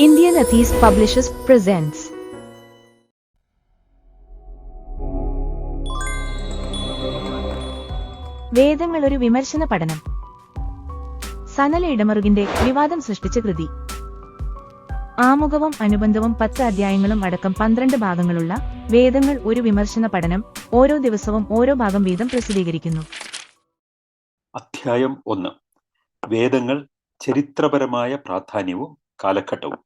Indian Atheist Publishers presents. വേദങ്ങൾ ഒരു വിമർശന പഠനം. സനല ഇടമറുകിന്റെ വിവാദം സൃഷ്ടിച്ച കൃതി. ആമുഖവും അനുബന്ധവും പത്ത് അധ്യായങ്ങളും അടക്കം പന്ത്രണ്ട് ഭാഗങ്ങളുള്ള വേദങ്ങൾ ഒരു വിമർശന പഠനം ഓരോ ദിവസവും ഓരോ ഭാഗം വീതം പ്രസിദ്ധീകരിക്കുന്നു. അധ്യായം ഒന്ന്. വേദങ്ങൾ ചരിത്രപരമായ പ്രാധാന്യവും കാലഘട്ടവും.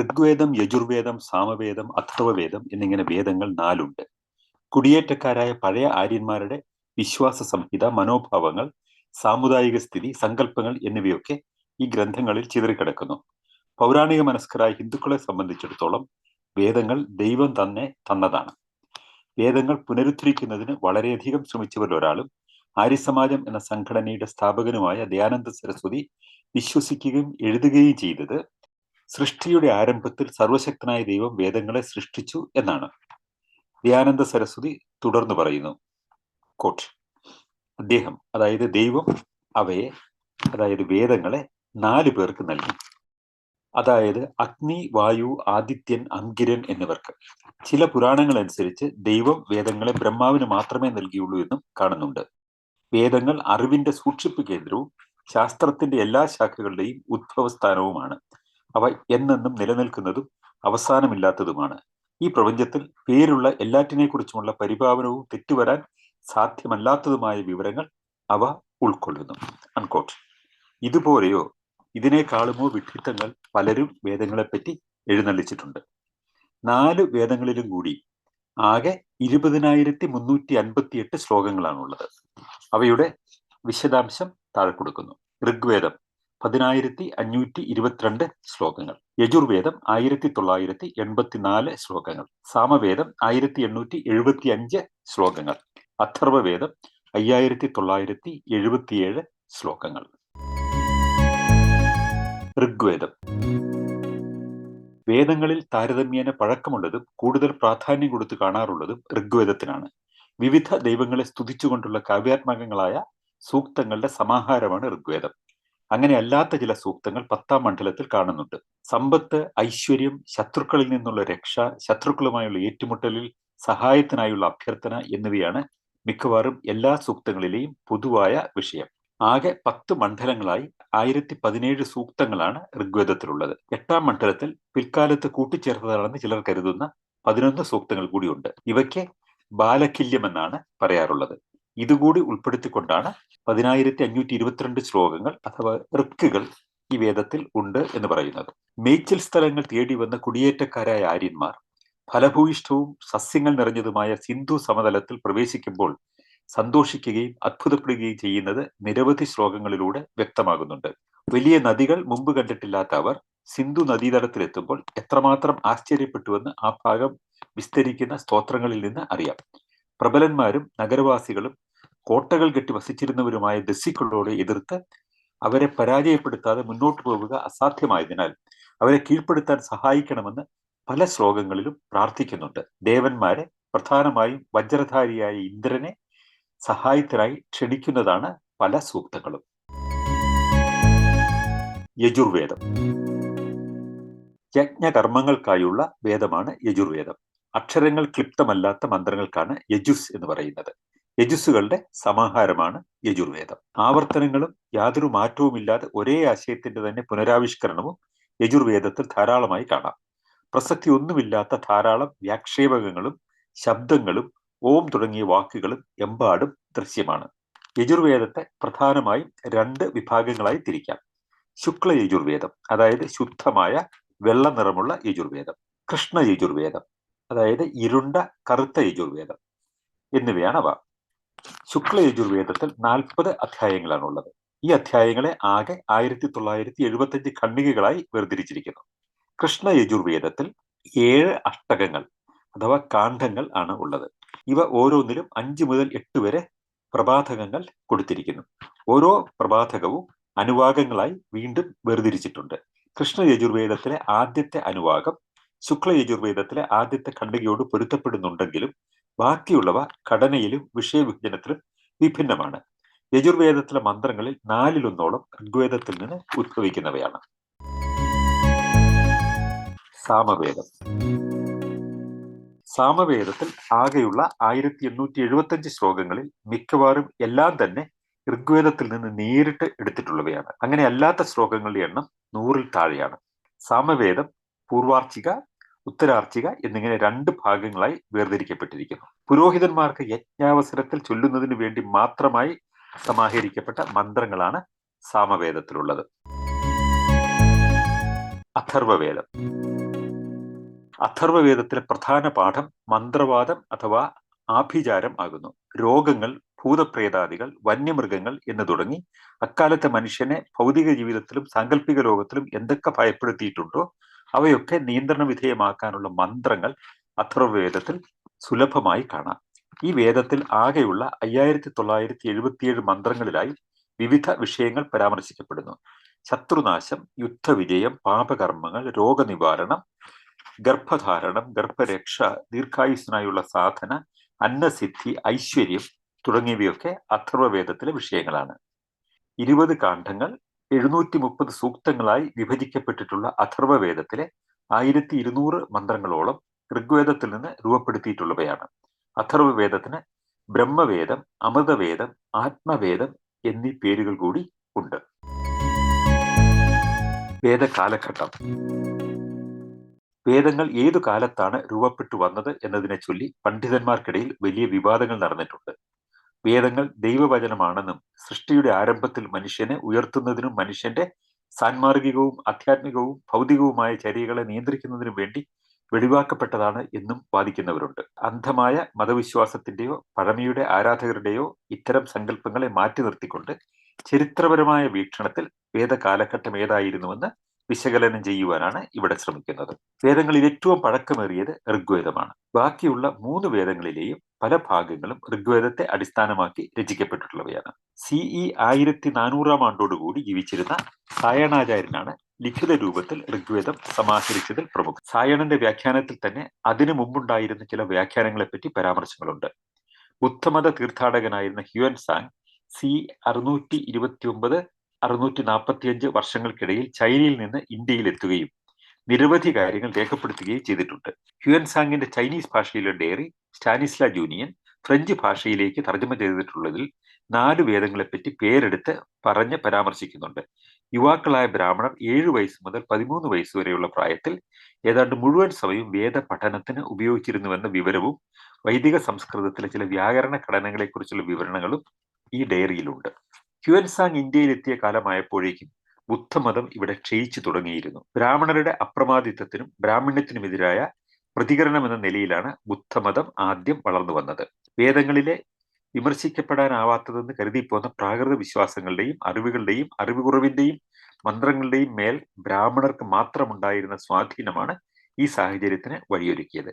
ഋഗ്വേദം യജുർവേദം സാമവേദം അഥർവവേദം എന്നിങ്ങനെ വേദങ്ങൾ നാലുണ്ട്. കുടിയേറ്റക്കാരായ പഴയ ആര്യന്മാരുടെ വിശ്വാസ സംഹിത മനോഭാവങ്ങൾ സാമുദായിക സ്ഥിതി സങ്കല്പങ്ങൾ എന്നിവയൊക്കെ ഈ ഗ്രന്ഥങ്ങളിൽ ചിതറിക്കിടക്കുന്നു. പൗരാണിക മനസ്കരായ ഹിന്ദുക്കളെ സംബന്ധിച്ചിടത്തോളം വേദങ്ങൾ ദൈവം തന്നെ തന്നതാണ്. വേദങ്ങൾ പുനരുദ്ധരിക്കുന്നതിന് വളരെയധികം ശ്രമിച്ചവരിൽ ഒരാളും ആര്യസമാജം എന്ന സംഘടനയുടെ സ്ഥാപകനുമായ ദയാനന്ദ സരസ്വതി വിശ്വസിക്കുകയും എഴുതുകയും ചെയ്തത് സൃഷ്ടിയുടെ ആരംഭത്തിൽ സർവശക്തനായ ദൈവം വേദങ്ങളെ സൃഷ്ടിച്ചു എന്നാണ്. ദയാനന്ദ സരസ്വതി തുടർന്ന് പറയുന്നു. കോട്ട് അദ്ദേഹം അതായത് ദൈവം അവയെ അതായത് വേദങ്ങളെ നാല് പേർക്ക് നൽകി. അതായത് അഗ്നി വായു ആദിത്യൻ അങ്കിരൻ എന്നിവർക്ക്. ചില പുരാണങ്ങൾ അനുസരിച്ച് ദൈവം വേദങ്ങളെ ബ്രഹ്മാവിന് മാത്രമേ നൽകിയുള്ളൂ എന്നും കാണുന്നുണ്ട്. വേദങ്ങൾ അറിവിന്റെ സൂക്ഷിപ്പ് കേന്ദ്രവും ശാസ്ത്രത്തിന്റെ എല്ലാ ശാഖകളുടെയും ഉദ്ഭവസ്ഥാനവുമാണ് അവ എന്നെന്നും നിലനിൽക്കുന്നതും അവസാനമില്ലാത്തതുമാണ്. ഈ പ്രപഞ്ചത്തിൽ പേരുള്ള എല്ലാറ്റിനെ കുറിച്ചുമുള്ള പരിഭാവനവും തെറ്റുവരാൻ സാധ്യമല്ലാത്തതുമായ വിവരങ്ങൾ അവ ഉൾക്കൊള്ളുന്നു. അൺകോട്ട് ഇതുപോലെയോ ഇതിനേക്കാളുമോ വിഡ്ഢിത്തങ്ങൾ പലരും വേദങ്ങളെപ്പറ്റി എഴുന്നള്ളിച്ചിട്ടുണ്ട്. നാല് വേദങ്ങളിലും കൂടി ആകെ ഇരുപതിനായിരത്തി മുന്നൂറ്റി അൻപത്തി എട്ട് ശ്ലോകങ്ങളാണുള്ളത്. അവയുടെ വിശദാംശം താഴെ കൊടുക്കുന്നു. ഋഗ്വേദം പതിനായിരത്തി അഞ്ഞൂറ്റി ഇരുപത്തിരണ്ട് ശ്ലോകങ്ങൾ. യജുർവേദം ആയിരത്തി തൊള്ളായിരത്തി എൺപത്തിനാല് ശ്ലോകങ്ങൾ. സാമവേദം ആയിരത്തി എണ്ണൂറ്റി എഴുപത്തി അഞ്ച് ശ്ലോകങ്ങൾ. അഥർവവേദം അയ്യായിരത്തി തൊള്ളായിരത്തി എഴുപത്തിയേഴ് ശ്ലോകങ്ങൾ. ഋഗ്വേദം വേദങ്ങളിൽ താരതമ്യേന പഴക്കമുള്ളതും കൂടുതൽ പ്രാധാന്യം കൊടുത്ത് കാണാറുള്ളതും ഋഗ്വേദത്തിനാണ്. വിവിധ ദൈവങ്ങളെ സ്തുതിച്ചുകൊണ്ടുള്ള കാവ്യാത്മകങ്ങളായ സൂക്തങ്ങളുടെ സമാഹാരമാണ് ഋഗ്വേദം. അങ്ങനെ അല്ലാത്ത ചില സൂക്തങ്ങൾ പത്താം മണ്ഡലത്തിൽ കാണുന്നുണ്ട്. സമ്പത്ത് ഐശ്വര്യം ശത്രുക്കളിൽ നിന്നുള്ള രക്ഷ ശത്രുക്കളുമായുള്ള ഏറ്റുമുട്ടലിൽ സഹായത്തിനായുള്ള അഭ്യർത്ഥന എന്നിവയാണ് മിക്കവാറും എല്ലാ സൂക്തങ്ങളിലെയും പൊതുവായ വിഷയം. ആകെ പത്ത് മണ്ഡലങ്ങളായി ആയിരത്തി പതിനേഴ് സൂക്തങ്ങളാണ് ഋഗ്വേദത്തിലുള്ളത്. എട്ടാം മണ്ഡലത്തിൽ പിൽക്കാലത്ത് കൂട്ടിച്ചേർത്തതാണെന്ന് ചിലർ കരുതുന്ന പതിനൊന്ന് സൂക്തങ്ങൾ കൂടിയുണ്ട്. ഇവയ്ക്ക് ബാലക്കില്യം എന്നാണ് പറയാറുള്ളത്. ഇതുകൂടി ഉൾപ്പെടുത്തിക്കൊണ്ടാണ് പതിനായിരത്തി അഞ്ഞൂറ്റി ഇരുപത്തിരണ്ട് ശ്ലോകങ്ങൾ അഥവാ ഋക്കുകൾ ഈ വേദത്തിൽ ഉണ്ട് എന്ന് പറയുന്നത്. മേച്ചിൽ സ്ഥലങ്ങൾ തേടി വന്ന കുടിയേറ്റക്കാരായ ആര്യന്മാർ ഫലഭൂയിഷ്ഠവും സസ്യങ്ങൾ നിറഞ്ഞതുമായ സിന്ധു സമതലത്തിൽ പ്രവേശിക്കുമ്പോൾ സന്തോഷിക്കുകയും അത്ഭുതപ്പെടുകയും ചെയ്യുന്നത് നിരവധി ശ്ലോകങ്ങളിലൂടെ വ്യക്തമാകുന്നുണ്ട്. വലിയ നദികൾ മുമ്പ് കണ്ടിട്ടില്ലാത്ത അവർ സിന്ധു നദീതടത്തിലെത്തുമ്പോൾ എത്രമാത്രം ആശ്ചര്യപ്പെട്ടുവെന്ന് ആ ഭാഗം വിസ്തരിക്കുന്ന സ്തോത്രങ്ങളിൽ നിന്ന് അറിയാം. പ്രബലന്മാരും നഗരവാസികളും കോട്ടകൾ കെട്ടി വസിച്ചിരുന്നവരുമായ ദസ്യക്കളോട് എതിർത്ത് അവരെ പരാജയപ്പെടുത്താതെ മുന്നോട്ട് പോവുക അസാധ്യമായതിനാൽ അവരെ കീഴ്പ്പെടുത്താൻ സഹായിക്കണമെന്ന് പല ശ്ലോകങ്ങളിലും പ്രാർത്ഥിക്കുന്നുണ്ട്. ദേവന്മാരെ പ്രധാനമായും വജ്രധാരിയായ ഇന്ദ്രനെ സഹായത്തിനായി ക്ഷണിക്കുന്നതാണ് പല സൂക്തങ്ങളും. യജുർവേദം. യജ്ഞകർമ്മങ്ങൾക്കായുള്ള വേദമാണ് യജുർവേദം. അക്ഷരങ്ങൾ ക്ലിപ്തമല്ലാത്ത മന്ത്രങ്ങൾക്കാണ് യജുസ് എന്ന് പറയുന്നത്. യജുസുകളുടെ സമാഹാരമാണ് യജുർവേദം. ആവർത്തനങ്ങളും യാതൊരു മാറ്റവുമില്ലാതെ ഒരേ ആശയത്തിന്റെ തന്നെ പുനരാവിഷ്കരണവും യജുർവേദത്തിൽ ധാരാളമായി കാണാം. പ്രസക്തി ഒന്നുമില്ലാത്ത ധാരാളം വ്യാക്ഷേപകങ്ങളും ശബ്ദങ്ങളും ഓം തുടങ്ങിയ വാക്കുകളും എമ്പാടും ദൃശ്യമാണ്. യജുർവേദത്തെ പ്രധാനമായും രണ്ട് വിഭാഗങ്ങളായി തിരിക്കാം. ശുക്ല യജുർവേദം അതായത് ശുദ്ധമായ വെള്ള നിറമുള്ള യജുർവേദം കൃഷ്ണ യജുർവേദം അതായത് ഇരുണ്ട കറുത്ത യജുർവേദം എന്നിവയാണ് അവ. ശുക്ല യജുർവേദത്തിൽ നാൽപ്പത് അധ്യായങ്ങളാണുള്ളത്. ഈ അധ്യായങ്ങളെ ആകെ ആയിരത്തി തൊള്ളായിരത്തി എഴുപത്തി അഞ്ച് ഖണ്ഡികകളായി വേർതിരിച്ചിരിക്കുന്നു. കൃഷ്ണ യജുർവേദത്തിൽ ഏഴ് അഷ്ടകങ്ങൾ അഥവാ കാണ്ഡങ്ങൾ ആണ് ഉള്ളത്. ഇവ ഓരോന്നിലും അഞ്ച് മുതൽ എട്ട് വരെ പ്രഭാതകങ്ങൾ കൊടുത്തിരിക്കുന്നു. ഓരോ പ്രഭാതകവും അനുവാകങ്ങളായി വീണ്ടും വേർതിരിച്ചിട്ടുണ്ട്. കൃഷ്ണ യജുർവേദത്തിലെ ആദ്യത്തെ അനുവാകം ശുക്ല യജുർവേദത്തിലെ ആദ്യത്തെ ഖണ്ഡികയോട് പൊരുത്തപ്പെടുന്നുണ്ടെങ്കിലും ബാക്കിയുള്ളവ ഘടനയിലും വിഷയവിഭജനത്തിലും വിഭിന്നമാണ്. യജുർവേദത്തിലെ മന്ത്രങ്ങളിൽ നാലിലൊന്നോളം ഋഗ്വേദത്തിൽ നിന്ന് ഉത്ഭവിക്കുന്നവയാണ്. സാമവേദം. സാമവേദത്തിൽ ആകെയുള്ള ആയിരത്തി എണ്ണൂറ്റി എഴുപത്തഞ്ച് ശ്ലോകങ്ങളിൽ മിക്കവാറും എല്ലാം തന്നെ ഋഗ്വേദത്തിൽ നിന്ന് നേരിട്ട് എടുത്തിട്ടുള്ളവയാണ്. അങ്ങനെ അല്ലാത്ത ശ്ലോകങ്ങളുടെ എണ്ണം നൂറിൽ താഴെയാണ്. സാമവേദം പൂർവാർച്ചിക ഉത്തരാർച്ചിക എന്നിങ്ങനെ രണ്ട് ഭാഗങ്ങളായി വേർതിരിക്കപ്പെട്ടിരിക്കുന്നു. പുരോഹിതന്മാർക്ക് യജ്ഞാവസരത്തിൽ ചൊല്ലുന്നതിന് വേണ്ടി മാത്രമായി സമാഹരിക്കപ്പെട്ട മന്ത്രങ്ങളാണ് സാമവേദത്തിലുള്ളത്. അഥർവവേദം. അഥർവവേദത്തിലെ പ്രധാന പാഠം മന്ത്രവാദം അഥവാ ആഭിചാരം ആകുന്നു. രോഗങ്ങൾ ഭൂതപ്രേതാദികൾ വന്യമൃഗങ്ങൾ എന്ന് തുടങ്ങി അക്കാലത്തെ മനുഷ്യനെ ഭൗതിക ജീവിതത്തിലും സാങ്കല്പിക ലോകത്തിലും എന്തൊക്കെ ഭയപ്പെടുത്തിയിട്ടുണ്ടോ അവയൊക്കെ നിയന്ത്രണ വിധേയമാക്കാനുള്ള മന്ത്രങ്ങൾ അഥർവവേദത്തിൽ സുലഭമായി കാണാം. ഈ വേദത്തിൽ ആകെയുള്ള അയ്യായിരത്തി തൊള്ളായിരത്തി എഴുപത്തിയേഴ് മന്ത്രങ്ങളിലായി വിവിധ വിഷയങ്ങൾ പരാമർശിക്കപ്പെടുന്നു. ശത്രുനാശം യുദ്ധവിജയം പാപകർമ്മങ്ങൾ രോഗനിവാരണം ഗർഭധാരണം ഗർഭരക്ഷ ദീർഘായുസിനായുള്ള സാധന അന്നസിദ്ധി ഐശ്വര്യം തുടങ്ങിയവയൊക്കെ അഥർവവേദത്തിലെ വിഷയങ്ങളാണ്. ഇരുപത് കാണ്ഡങ്ങൾ എഴുന്നൂറ്റി മുപ്പത് സൂക്തങ്ങളായി വിഭജിക്കപ്പെട്ടിട്ടുള്ള അഥർവവേദത്തിലെ ആയിരത്തി ഇരുന്നൂറ് മന്ത്രങ്ങളോളം ഋഗ്വേദത്തിൽ നിന്ന് രൂപപ്പെടുത്തിയിട്ടുള്ളവയാണ്. അഥർവവേദത്തിന് ബ്രഹ്മവേദം അമൃതവേദം ആത്മവേദം എന്നീ പേരുകൾ കൂടി ഉണ്ട്. വേദകാലഘട്ടം. വേദങ്ങൾ ഏതു കാലത്താണ് രൂപപ്പെട്ടു വന്നത് എന്നതിനെ ചൊല്ലി പണ്ഡിതന്മാർക്കിടയിൽ വലിയ വിവാദങ്ങൾ നടന്നിട്ടുണ്ട്. വേദങ്ങൾ ദൈവവചനമാണെന്നും സൃഷ്ടിയുടെ ആരംഭത്തിൽ മനുഷ്യനെ ഉയർത്തുന്നതിനും മനുഷ്യന്റെ സാൻമാർഗികവും ആധ്യാത്മികവും ഭൗതികവുമായ ചര്യകളെ നിയന്ത്രിക്കുന്നതിനും വേണ്ടി വെളിവാക്കപ്പെട്ടതാണ് എന്നും വാദിക്കുന്നവരുണ്ട്. അന്ധമായ മതവിശ്വാസത്തിന്റെയോ പഴമയുടെ ആരാധകരുടെയോ ഇത്തരം സങ്കല്പങ്ങളെ മാറ്റി നിർത്തിക്കൊണ്ട് ചരിത്രപരമായ വീക്ഷണത്തിൽ വേദകാലഘട്ടം ഏതായിരുന്നുവെന്ന് വിശകലനം ചെയ്യുവാനാണ് ഇവിടെ ശ്രമിക്കുന്നത്. വേദങ്ങളിൽ ഏറ്റവും പഴക്കമേറിയത് ഋഗ്വേദമാണ്. ബാക്കിയുള്ള മൂന്ന് വേദങ്ങളിലെയും പല ഭാഗങ്ങളും ഋഗ്വേദത്തെ അടിസ്ഥാനമാക്കി രചിക്കപ്പെട്ടിട്ടുള്ളവയാണ്. സിഇ ആയിരത്തി നാനൂറാം ആണ്ടോടുകൂടി ജീവിച്ചിരുന്ന സായണാചാര്യനാണ് ലിഖിത രൂപത്തിൽ ഋഗ്വേദം സമാഹരിച്ചതിൽ പ്രമുഖ സായണന്റെ വ്യാഖ്യാനത്തിൽ തന്നെ അതിനു മുമ്പുണ്ടായിരുന്ന ചില വ്യാഖ്യാനങ്ങളെപ്പറ്റി പരാമർശങ്ങളുണ്ട്. ബുദ്ധമത തീർത്ഥാടകനായിരുന്ന ഹ്യുവൻ സാങ് സി അറുന്നൂറ്റി ഇരുപത്തി ഒമ്പത് അറുന്നൂറ്റി നാൽപ്പത്തിയഞ്ച് വർഷങ്ങൾക്കിടയിൽ ചൈനയിൽ നിന്ന് ഇന്ത്യയിൽ എത്തുകയും നിരവധി കാര്യങ്ങൾ രേഖപ്പെടുത്തുകയും ചെയ്തിട്ടുണ്ട്. ഹ്യുവൻ സാങ്ങിന്റെ ചൈനീസ് ഭാഷയിലെ ഡയറി സ്റ്റാനിസ്ല ജൂനിയൻ ഫ്രഞ്ച് ഭാഷയിലേക്ക് തർജമ ചെയ്തിട്ടുള്ളതിൽ നാല് വേദങ്ങളെപ്പറ്റി പേരെടുത്ത് പറഞ്ഞ് പരാമർശിക്കുന്നുണ്ട്. യുവാക്കളായ ബ്രാഹ്മണർ ഏഴു വയസ്സ് മുതൽ പതിമൂന്ന് വയസ്സ് വരെയുള്ള പ്രായത്തിൽ ഏതാണ്ട് മുഴുവൻ സമയം വേദ പഠനത്തിന് ഉപയോഗിച്ചിരുന്നുവെന്ന വിവരവും വൈദിക സംസ്കൃതത്തിലെ ചില വ്യാകരണ ഘടനകളെക്കുറിച്ചുള്ള വിവരണങ്ങളും ഈ ഡയറിയിലുണ്ട്. ഹ്യുവൻസാങ് ഇന്ത്യയിലെത്തിയ കാലമായപ്പോഴേക്കും ബുദ്ധമതം ഇവിടെ ക്ഷയിച്ചു തുടങ്ങിയിരുന്നു. ബ്രാഹ്മണരുടെ അപ്രമാദിത്വത്തിനും ബ്രാഹ്മണ്യത്തിനുമെതിരായ പ്രതികരണം എന്ന നിലയിലാണ് ബുദ്ധമതം ആദ്യം വളർന്നു വന്നത്. വേദങ്ങളിലെ വിമർശിക്കപ്പെടാനാവാത്തതെന്ന് കരുതിപ്പോന്ന പ്രാകൃത വിശ്വാസങ്ങളുടെയും അറിവുകളുടെയും അറിവുകുറവിന്റെയും മന്ത്രങ്ങളുടെയും മേൽ ബ്രാഹ്മണർക്ക് മാത്രമുണ്ടായിരുന്ന സ്വാധീനമാണ് ഈ സാഹചര്യത്തിന് വഴിയൊരുക്കിയത്.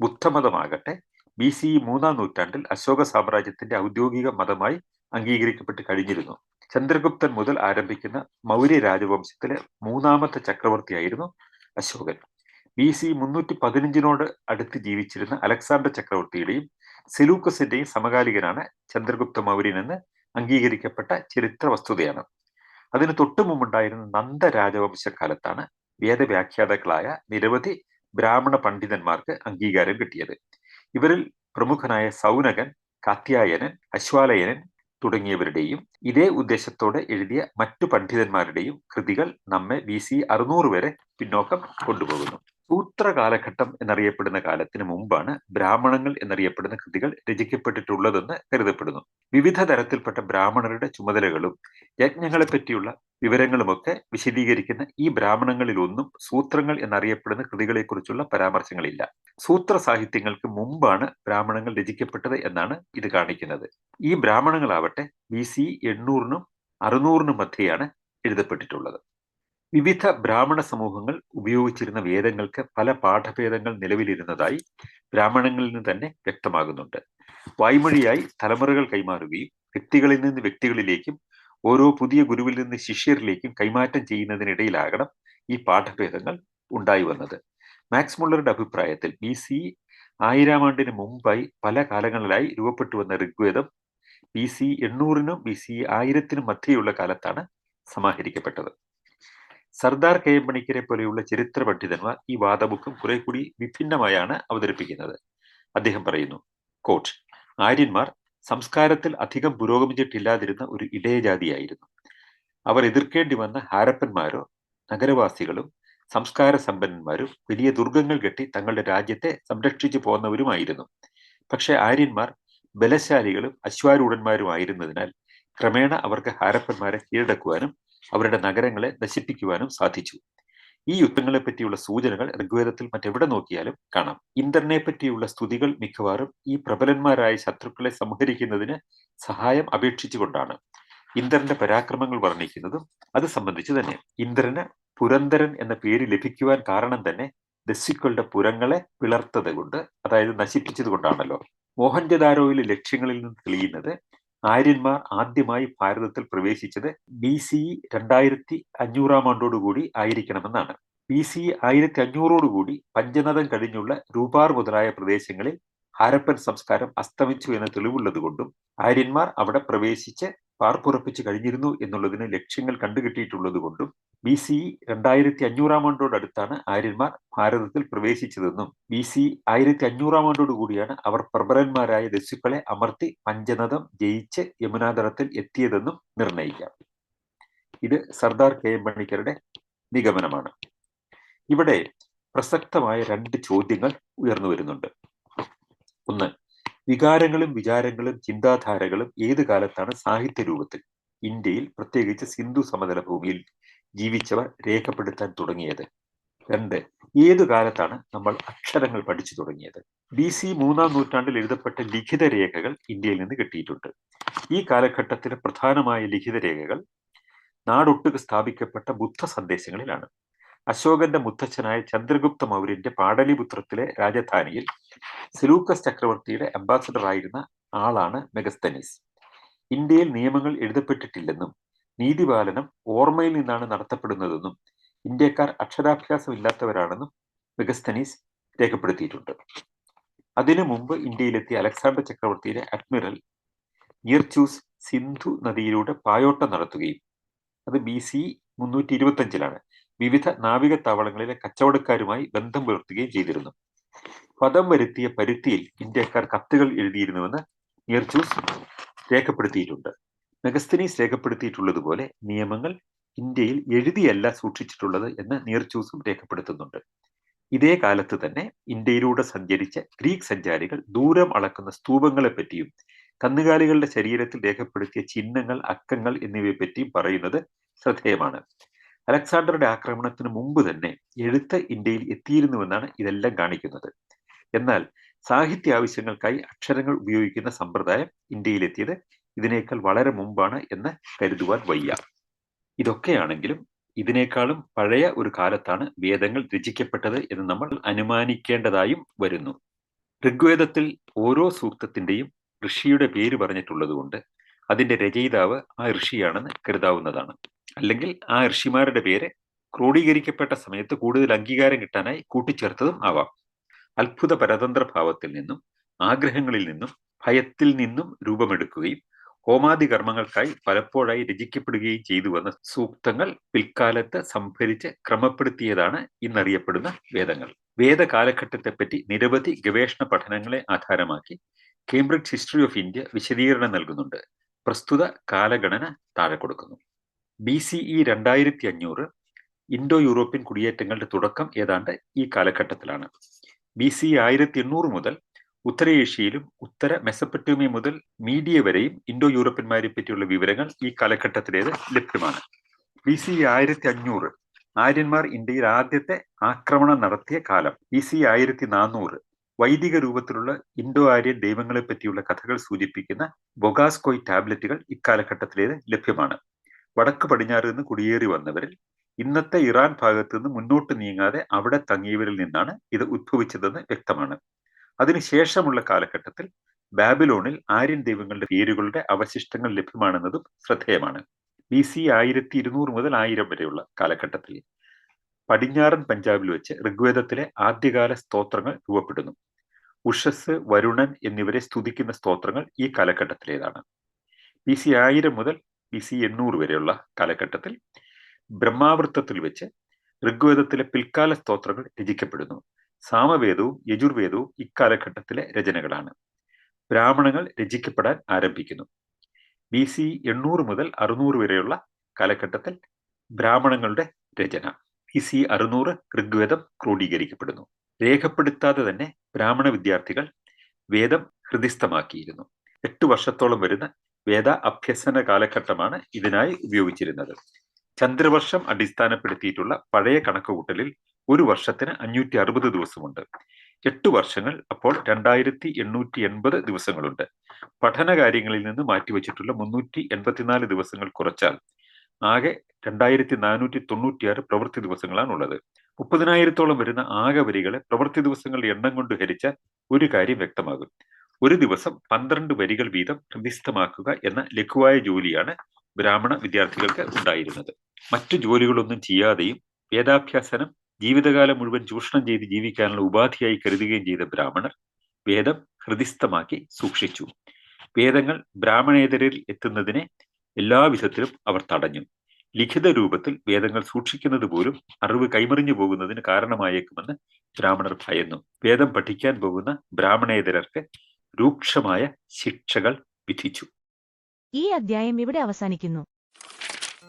ബുദ്ധമതമാകട്ടെ ബി സി മൂന്നാം നൂറ്റാണ്ടിൽ അശോക സാമ്രാജ്യത്തിന്റെ ഔദ്യോഗിക മതമായി അംഗീകരിക്കപ്പെട്ട് കഴിഞ്ഞിരുന്നു. ചന്ദ്രഗുപ്തൻ മുതൽ ആരംഭിക്കുന്ന മൗര്യ രാജവംശത്തിലെ മൂന്നാമത്തെ ചക്രവർത്തിയായിരുന്നു അശോകൻ. ബി സി മുന്നൂറ്റി പതിനഞ്ചിനോട് അടുത്ത് ജീവിച്ചിരുന്ന അലക്സാണ്ടർ ചക്രവർത്തിയുടെയും സെലൂക്കസിന്റെയും സമകാലികനാണ് ചന്ദ്രഗുപ്ത മൗര്യൻ എന്ന് അംഗീകരിക്കപ്പെട്ട ചരിത്ര വസ്തുതയാണ്. അതിന് തൊട്ടു മുമ്പുണ്ടായിരുന്ന നന്ദ രാജവംശ കാലത്താണ് വേദവ്യാഖ്യാതാക്കളായ നിരവധി ബ്രാഹ്മണ പണ്ഡിതന്മാർക്ക് അംഗീകാരം കിട്ടിയത്. ഇവരിൽ പ്രമുഖനായ സൗനകൻ കാത്യായനൻ അശ്വാലയനൻ തുടങ്ങിയവരുടെയും ഇതേ ഉദ്ദേശത്തോടെ എഴുതിയ മറ്റു പണ്ഡിതന്മാരുടെയും കൃതികൾ നമ്മെ ബി സി അറുന്നൂറ് വരെ പിന്നോക്കം കൊണ്ടുപോകുന്നു. സൂത്ര കാലഘട്ടം എന്നറിയപ്പെടുന്ന കാലത്തിന് മുമ്പാണ് ബ്രാഹ്മണങ്ങൾ എന്നറിയപ്പെടുന്ന കൃതികൾ രചിക്കപ്പെട്ടിട്ടുള്ളതെന്ന് കരുതപ്പെടുന്നു. വിവിധ തരത്തിൽപ്പെട്ട ബ്രാഹ്മണരുടെ ചുമതലകളും യജ്ഞങ്ങളെ പറ്റിയുള്ള വിവരങ്ങളുമൊക്കെ വിശദീകരിക്കുന്ന ഈ ബ്രാഹ്മണങ്ങളിലൊന്നും സൂത്രങ്ങൾ എന്നറിയപ്പെടുന്ന കൃതികളെക്കുറിച്ചുള്ള പരാമർശങ്ങളില്ല. സൂത്ര സാഹിത്യങ്ങൾക്ക് മുമ്പാണ് ബ്രാഹ്മണങ്ങൾ രചിക്കപ്പെട്ടത് എന്നാണ് ഇത് കാണിക്കുന്നത്. ഈ ബ്രാഹ്മണങ്ങളാവട്ടെ ബി സി എണ്ണൂറിനും അറുന്നൂറിനും മധ്യയാണ് എഴുതപ്പെട്ടിട്ടുള്ളത്. വിവിധ ബ്രാഹ്മണ സമൂഹങ്ങൾ ഉപയോഗിച്ചിരുന്ന വേദങ്ങൾക്ക് പല പാഠഭേദങ്ങൾ നിലവിലിരുന്നതായി ബ്രാഹ്മണങ്ങളിൽ നിന്ന് തന്നെ വ്യക്തമാകുന്നുണ്ട്. വായ്മൊഴിയായി തലമുറകൾ കൈമാറുകയും വ്യക്തികളിൽ നിന്ന് വ്യക്തികളിലേക്കും ഓരോ പുതിയ ഗുരുവിൽ നിന്ന് ശിഷ്യരിലേക്കും കൈമാറ്റം ചെയ്യുന്നതിനിടയിലാകണം ഈ പാഠഭേദങ്ങൾ ഉണ്ടായി വന്നത്. മാക്സ് മുള്ളറുടെ അഭിപ്രായത്തിൽ ബി സി ആയിരം ആണ്ടിന് മുമ്പായി പല കാലങ്ങളിലായി രൂപപ്പെട്ടു വന്ന ഋഗ്വേദം ബി സി എണ്ണൂറിനും ബി സി ആയിരത്തിനും മധ്യയുള്ള കാലത്താണ് സമാഹരിക്കപ്പെട്ടത്. സർദാർ കെ എം മണിക്കരെ പോലെയുള്ള ചരിത്ര പണ്ഡിതന്മാർ ഈ വാദമുഖം കുറെ കൂടി വിഭിന്നമായാണ് അവതരിപ്പിക്കുന്നത്. അദ്ദേഹം പറയുന്നു കോട്ട് ആര്യന്മാർ സംസ്കാരത്തിൽ അധികം പുരോഗമിച്ചിട്ടില്ലാതിരുന്ന ഒരു ഇടയജാതിയായിരുന്നു. അവർ എതിർക്കേണ്ടി വന്ന ഹാരപ്പന്മാരോ നഗരവാസികളും സംസ്കാര സമ്പന്നന്മാരും വലിയ ദുർഗങ്ങൾ കെട്ടി തങ്ങളുടെ രാജ്യത്തെ സംരക്ഷിച്ചു പോന്നവരുമായിരുന്നു. പക്ഷെ ആര്യന്മാർ ബലശാലികളും അശ്വാരൂഢന്മാരുമായിരുന്നതിനാൽ ക്രമേണ അവർക്ക് ഹാരപ്പന്മാരെ കീഴടക്കുവാനും അവരുടെ നഗരങ്ങളെ നശിപ്പിക്കുവാനും സാധിച്ചു. ഈ യുദ്ധങ്ങളെ പറ്റിയുള്ള സൂചനകൾ ഋഗ്വേദത്തിൽ മറ്റെവിടെ നോക്കിയാലും കാണാം. ഇന്ദ്രനെ പറ്റിയുള്ള സ്തുതികൾ മിക്കവാറും ഈ പ്രബലന്മാരായ ശത്രുക്കളെ സംഹരിക്കുന്നതിന് സഹായം അപേക്ഷിച്ചുകൊണ്ടാണ്. ഇന്ദ്രന്റെ പരാക്രമങ്ങൾ വർണിക്കുന്നതും അത് സംബന്ധിച്ച് തന്നെ. ഇന്ദ്രന് പുരന്തരൻ എന്ന പേര് ലഭിക്കുവാൻ കാരണം തന്നെ ദസ്യുക്കളുടെ പുരങ്ങളെ പിളർത്തത് കൊണ്ട് അതായത് നശിപ്പിച്ചത് കൊണ്ടാണല്ലോ. മോഹൻജദാരോയിലെ ലക്ഷ്യങ്ങളിൽ നിന്ന് തെളിയുന്നത് ആര്യന്മാർ ആദ്യമായി ഭാരതത്തിൽ പ്രവേശിച്ചത് ബി സി രണ്ടായിരത്തി അഞ്ഞൂറാം ആണ്ടോടുകൂടി ആയിരിക്കണമെന്നാണ്. ബി സി ആയിരത്തി അഞ്ഞൂറോടുകൂടി പഞ്ചനദം കഴിഞ്ഞുള്ള രൂപാർ മുതലായ പ്രദേശങ്ങളിൽ ഹാരപ്പൻ സംസ്കാരം അസ്തമിച്ചു എന്ന തെളിവുള്ളതുകൊണ്ടും ആര്യന്മാർ അവിടെ പ്രവേശിച്ച് പാർപ്പുറപ്പിച്ച് കഴിഞ്ഞിരുന്നു എന്നുള്ളതിന് ലക്ഷ്യങ്ങൾ കണ്ടുകിട്ടിയിട്ടുള്ളത് കൊണ്ടും ബി സി രണ്ടായിരത്തി അഞ്ഞൂറാം ആണ്ടോടടുത്താണ് ആര്യന്മാർ ഭാരതത്തിൽ പ്രവേശിച്ചതെന്നും ബി സി ആയിരത്തി അഞ്ഞൂറാം ആണ്ടോട് കൂടിയാണ് അവർ പ്രബലന്മാരായ ദസ്യുക്കളെ അമർത്തി പഞ്ചനദം ജയിച്ച് യമുനാതടത്തിൽ എത്തിയതെന്നും നിർണയിക്കാം. ഇത് സർദാർ കെ എം പണിക്കരുടെ നിഗമനമാണ്. ഇവിടെ പ്രസക്തമായ രണ്ട് ചോദ്യങ്ങൾ ഉയർന്നു വരുന്നുണ്ട്. ഒന്ന് വികാരങ്ങളും വിചാരങ്ങളും ചിന്താധാരകളും ഏത് കാലത്താണ് സാഹിത്യ രൂപത്തിൽ ഇന്ത്യയിൽ പ്രത്യേകിച്ച് സിന്ധു സമതല ഭൂമിയിൽ ജീവിച്ചവർ രേഖപ്പെടുത്താൻ തുടങ്ങിയത്? രണ്ട് ഏതു കാലത്താണ് നമ്മൾ അക്ഷരങ്ങൾ പഠിച്ചു തുടങ്ങിയത്? ബി സി മൂന്നാം നൂറ്റാണ്ടിൽ എഴുതപ്പെട്ട ലിഖിത രേഖകൾ ഇന്ത്യയിൽ നിന്ന് കിട്ടിയിട്ടുണ്ട്. ഈ കാലഘട്ടത്തിലെ പ്രധാനമായ ലിഖിത രേഖകൾ നാടൊട്ടുക്ക് സ്ഥാപിക്കപ്പെട്ട ബുദ്ധ സന്ദേശങ്ങളിലാണ്. അശോകന്റെ മുത്തച്ഛനായ ചന്ദ്രഗുപ്ത മൗര്യന്റെ പാടലിപുത്രത്തിലെ രാജധാനിയിൽ സെലൂക്കസ് ചക്രവർത്തിയുടെ അംബാസഡർ ആയിരുന്ന ആളാണ് മെഗസ്തനീസ്. ഇന്ത്യയിൽ നിയമങ്ങൾ എഴുതപ്പെട്ടിട്ടില്ലെന്നും നീതിപാലനം ഓർമ്മയിൽ നിന്നാണ് നടത്തപ്പെടുന്നതെന്നും ഇന്ത്യക്കാർ അക്ഷരാഭ്യാസം ഇല്ലാത്തവരാണെന്നും മെഗസ്തനീസ് രേഖപ്പെടുത്തിയിട്ടുണ്ട്. അതിനു മുമ്പ് ഇന്ത്യയിലെത്തിയ അലക്സാണ്ടർ ചക്രവർത്തിയുടെ അഡ്മിറൽ ഇയർചൂസ് സിന്ധു നദിയിലൂടെ പായോട്ടം നടത്തുകയും അത് ബി സി മുന്നൂറ്റി ഇരുപത്തി വിവിധ നാവിക താവളങ്ങളിലെ കച്ചവടക്കാരുമായി ബന്ധം പുലർത്തുകയും ചെയ്തിരുന്നു. പദം വരുത്തിയ പരുത്തിയിൽ ഇന്ത്യക്കാർ കത്തുകൾ എഴുതിയിരുന്നുവെന്ന് നിയർചൂസ് രേഖപ്പെടുത്തിയിട്ടുണ്ട്. മെഗസ്തനീസ് രേഖപ്പെടുത്തിയിട്ടുള്ളതുപോലെ നിയമങ്ങൾ ഇന്ത്യയിൽ എഴുതിയല്ല സൂക്ഷിച്ചിട്ടുള്ളത് എന്ന് നിയർചൂസും രേഖപ്പെടുത്തുന്നുണ്ട്. ഇതേ കാലത്ത് തന്നെ ഇന്ത്യയിലൂടെ സഞ്ചരിച്ച ഗ്രീക്ക് സഞ്ചാരികൾ ദൂരം അളക്കുന്ന സ്തൂപങ്ങളെ പറ്റിയും കന്നുകാലികളുടെ ശരീരത്തിൽ രേഖപ്പെടുത്തിയ ചിഹ്നങ്ങൾ അക്കങ്ങൾ എന്നിവയെ പറ്റിയും പറയുന്നത് ശ്രദ്ധേയമാണ്. അലക്സാണ്ടറുടെ ആക്രമണത്തിന് മുമ്പ് തന്നെ എഴുത്ത് ഇന്ത്യയിൽ എത്തിയിരുന്നുവെന്നാണ് ഇതെല്ലാം കാണിക്കുന്നത്. എന്നാൽ സാഹിത്യ ആവശ്യങ്ങൾക്കായി അക്ഷരങ്ങൾ ഉപയോഗിക്കുന്ന സമ്പ്രദായം ഇന്ത്യയിലെത്തിയത് ഇതിനേക്കാൾ വളരെ മുമ്പാണ് എന്ന് കരുതുവാൻ വയ്യ. ഇതൊക്കെയാണെങ്കിലും ഇതിനേക്കാളും പഴയ ഒരു കാലത്താണ് വേദങ്ങൾ രചിക്കപ്പെട്ടത് എന്ന് നമ്മൾ അനുമാനിക്കേണ്ടതായും വരുന്നു. ഋഗ്വേദത്തിൽ ഓരോ സൂക്തത്തിന്റെയും ഋഷിയുടെ പേര് പറഞ്ഞിട്ടുള്ളതുകൊണ്ട് അതിന്റെ രചയിതാവ് ആ ഋഷിയാണെന്ന് കരുതാവുന്നതാണ്. അല്ലെങ്കിൽ ആ ഋഷിമാരുടെ പേര് ക്രോഡീകരിക്കപ്പെട്ട സമയത്ത് കൂടുതൽ അംഗീകാരം കിട്ടാനായി കൂട്ടിച്ചേർത്തതും ആവാം. അത്ഭുത പരതന്ത്ര ഭാവത്തിൽ നിന്നും ആഗ്രഹങ്ങളിൽ നിന്നും ഭയത്തിൽ നിന്നും രൂപമെടുക്കുകയും ഹോമാദി കർമ്മങ്ങൾക്കായി പലപ്പോഴായി രചിക്കപ്പെടുകയും ചെയ്തു വന്ന സൂക്തങ്ങൾ പിൽക്കാലത്ത് സംഭരിച്ച് ക്രമപ്പെടുത്തിയതാണ് ഇന്നറിയപ്പെടുന്ന വേദങ്ങൾ. വേദ കാലഘട്ടത്തെപ്പറ്റി നിരവധി ഗവേഷണ പഠനങ്ങളെ ആധാരമാക്കി കേംബ്രിഡ്ജ് ഹിസ്റ്ററി ഓഫ് ഇന്ത്യ വിശദീകരണം നൽകുന്നുണ്ട്. പ്രസ്തുത കാലഗണന താഴെ കൊടുക്കുന്നു. ബി സി ഇ രണ്ടായിരത്തി അഞ്ഞൂറ് ഇൻഡോ യൂറോപ്യൻ കുടിയേറ്റങ്ങളുടെ തുടക്കം ഏതാണ്ട് ഈ കാലഘട്ടത്തിലാണ്. ബി സി ആയിരത്തി എണ്ണൂറ് മുതൽ ഉത്തരേഷ്യയിലും ഉത്തര മെസപ്പറ്റോമിയ മുതൽ മീഡിയ വരെയും ഇൻഡോ യൂറോപ്യന്മാരെ പറ്റിയുള്ള വിവരങ്ങൾ ഈ കാലഘട്ടത്തിലേത് ലഭ്യമാണ്. ബി സി ആയിരത്തി അഞ്ഞൂറ് ആര്യന്മാർ ഇന്ത്യയിൽ ആദ്യത്തെ ആക്രമണം നടത്തിയ കാലം ബി സി ആയിരത്തി നാനൂറ് വൈദിക രൂപത്തിലുള്ള ഇൻഡോ ആര്യൻ ദൈവങ്ങളെ പറ്റിയുള്ള കഥകൾ സൂചിപ്പിക്കുന്ന ബൊഗാസ്കോയ് ടാബ്ലറ്റുകൾ ഇക്കാലഘട്ടത്തിലേത് ലഭ്യമാണ്. വടക്ക് പടിഞ്ഞാറ് നിന്ന് കുടിയേറി വന്നവരിൽ ഇന്നത്തെ ഇറാൻ ഭാഗത്ത് നിന്ന് മുന്നോട്ട് നീങ്ങാതെ അവിടെ തങ്ങിയവരിൽ നിന്നാണ് ഇത് ഉദ്ഭവിച്ചതെന്ന് വ്യക്തമാണ്. അതിനുശേഷമുള്ള കാലഘട്ടത്തിൽ ബാബിലോണിൽ ആര്യൻ ദൈവങ്ങളുടെ പേരുകളുടെ അവശിഷ്ടങ്ങൾ ലഭ്യമാണെന്നതും ശ്രദ്ധേയമാണ്. ബി സി ആയിരത്തി ഇരുന്നൂറ് മുതൽ ആയിരം വരെയുള്ള കാലഘട്ടത്തിൽ പടിഞ്ഞാറൻ പഞ്ചാബിൽ വെച്ച് ഋഗ്വേദത്തിലെ ആദ്യകാല സ്തോത്രങ്ങൾ രൂപപ്പെടുന്നു. ഉഷസ് വരുണൻ എന്നിവരെ സ്തുതിക്കുന്ന സ്തോത്രങ്ങൾ ഈ കാലഘട്ടത്തിലേതാണ്. ബി സി ആയിരം മുതൽ ബി സി എണ്ണൂറ് വരെയുള്ള കാലഘട്ടത്തിൽ ബ്രഹ്മാവൃത്തത്തിൽ വെച്ച് ഋഗ്വേദത്തിലെ പിൽക്കാല സ്തോത്രങ്ങൾ രചിക്കപ്പെടുന്നു. സാമവേദവും യജുർവേദവും ഇക്കാലഘട്ടത്തിലെ രചനകളാണ്. ബ്രാഹ്മണങ്ങൾ രചിക്കപ്പെടാൻ ആരംഭിക്കുന്നു. ബി സി എണ്ണൂറ് മുതൽ അറുന്നൂറ് വരെയുള്ള കാലഘട്ടത്തിൽ ബ്രാഹ്മണങ്ങളുടെ രചന. ബി സി അറുന്നൂറ് ഋഗ്വേദം ക്രോഡീകരിക്കപ്പെടുന്നു. രേഖപ്പെടുത്താതെ തന്നെ ബ്രാഹ്മണ വിദ്യാർത്ഥികൾ വേദം ഹൃദിസ്ഥമാക്കിയിരുന്നു. എട്ട് വർഷത്തോളം വരുന്ന വേദ അഭ്യസന കാലഘട്ടമാണ് ഇതിനായി ഉപയോഗിച്ചിരുന്നത്. ചന്ദ്രവർഷം അടിസ്ഥാനപ്പെടുത്തിയിട്ടുള്ള പഴയ കണക്കുകൂട്ടലിൽ ഒരു വർഷത്തിന് അഞ്ഞൂറ്റി അറുപത് ദിവസമുണ്ട്. എട്ട് വർഷങ്ങൾ അപ്പോൾ രണ്ടായിരത്തി എണ്ണൂറ്റി എൺപത് ദിവസങ്ങളുണ്ട്. പഠന കാര്യങ്ങളിൽ നിന്ന് മാറ്റിവെച്ചിട്ടുള്ള മുന്നൂറ്റി എൺപത്തിനാല് ദിവസങ്ങൾ കുറച്ചാൽ ആകെ രണ്ടായിരത്തി നാനൂറ്റി തൊണ്ണൂറ്റിയാറ് പ്രവൃത്തി ദിവസങ്ങളാണ് ഉള്ളത് മുപ്പതിനായിരത്തോളം വരുന്ന ആകെ വരികളെ പ്രവൃത്തി ദിവസങ്ങളുടെ എണ്ണം കൊണ്ട് ഹരിച്ച ഒരു കാര്യം വ്യക്തമാകും. ഒരു ദിവസം പന്ത്രണ്ട് വരികൾ വീതം ഹൃദിസ്ഥമാക്കുക എന്ന ലഘുവായ ജോലിയാണ് ബ്രാഹ്മണ വിദ്യാർത്ഥികൾക്ക് ഉണ്ടായിരുന്നത്. മറ്റു ജോലികളൊന്നും ചെയ്യാതെയും വേദാഭ്യാസനം ജീവിതകാലം മുഴുവൻ ചൂഷണം ചെയ്ത് ജീവിക്കാനുള്ള ഉപാധിയായി കരുതുകയും ചെയ്ത ബ്രാഹ്മണർ വേദം ഹൃദിസ്ഥമാക്കി സൂക്ഷിച്ചു. വേദങ്ങൾ ബ്രാഹ്മണേതരിൽ എത്തുന്നതിനെ എല്ലാ വിധത്തിലും അവർ തടഞ്ഞു. ലിഖിത രൂപത്തിൽ വേദങ്ങൾ സൂക്ഷിക്കുന്നത് പോലും അറിവ് കൈമറിഞ്ഞു പോകുന്നതിന് കാരണമായേക്കുമെന്ന് ബ്രാഹ്മണർ ഭയന്നു. വേദം പഠിക്കാൻ പോകുന്ന ബ്രാഹ്മണേതരർക്ക് രൂക്ഷമായ ശിക്ഷകൾ വിധിച്ചു. ഈ അധ്യായം ഇവിടെ അവസാനിക്കുന്നു.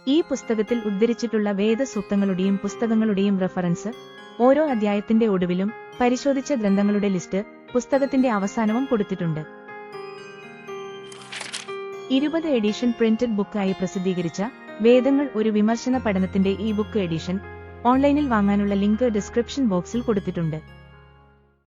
ഈ പുസ്തകത്തിൽ ഉദ്ധരിച്ചിട്ടുള്ള വേദസൂക്തങ്ങളുടെയും പുസ്തകങ്ങളുടെയും റെഫറൻസ് ഓരോ അധ്യായത്തിന്റെ ഒടുവിലും പരിശോധിച്ച ഗ്രന്ഥങ്ങളുടെ ലിസ്റ്റ് പുസ്തകത്തിന്റെ അവസാനവും കൊടുത്തിട്ടുണ്ട്. ഇരുപത് എഡിഷൻ പ്രിന്റഡ് ബുക്കായി പ്രസിദ്ധീകരിച്ച വേദങ്ങൾ ഒരു വിമർശന പഠനത്തിന്റെ ഈ ബുക്ക് എഡിഷൻ ഓൺലൈനിൽ വാങ്ങാനുള്ള ലിങ്ക് ഡിസ്ക്രിപ്ഷൻ ബോക്സിൽ കൊടുത്തിട്ടുണ്ട്.